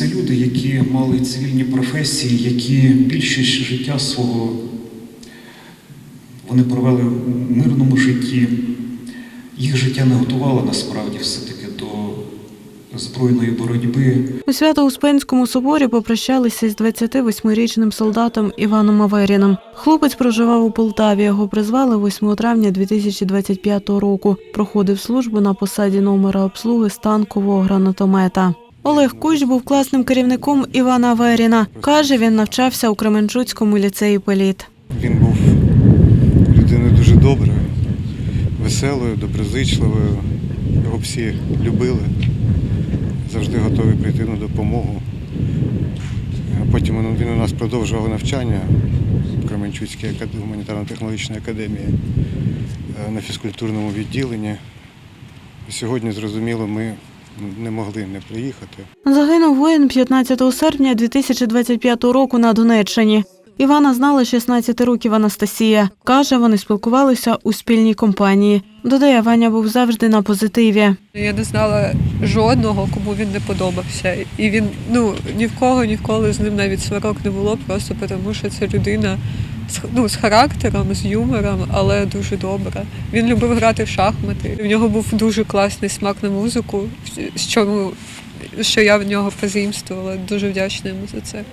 Це люди, які мали цивільні професії, які більшість життя свого вони провели в мирному житті. Їх життя не готувало насправді все-таки до збройної боротьби. У Свято-Успенському соборі попрощалися з 28-річним солдатом Іваном Аверіном. Хлопець проживав у Полтаві. Його призвали 8 травня 2025 року. Проходив службу на посаді номера обслуги з танкового гранатомета. Олег Кущ був класним керівником Івана Аверіна. Каже, він навчався у Кременчуцькому ліцеї Політ. Він був людиною дуже доброю, веселою, доброзичливою. Його всі любили, завжди готові прийти на допомогу. Потім він- у нас продовжував навчання в Кременчуцькій гуманітарно-технологічній академії е, на фізкультурному відділенні. Сьогодні, зрозуміло, ми не могли не приїхати. Загинув воїн 15 серпня 2025 року на Донеччині. Івана знала 16 років Анастасія. Каже, вони спілкувалися у спільній компанії. Додає, Ваня був завжди на позитиві. Я не знала жодного, кому він не подобався. І він ну ні в кого ніколи з ним навіть сварок не було, просто тому що це людина ну, з характером, з юмором, але дуже добра. Він любив грати в шахмати. В нього був дуже класний смак на музику, що, що я в нього позаїмствувала. Дуже вдячна йому за це.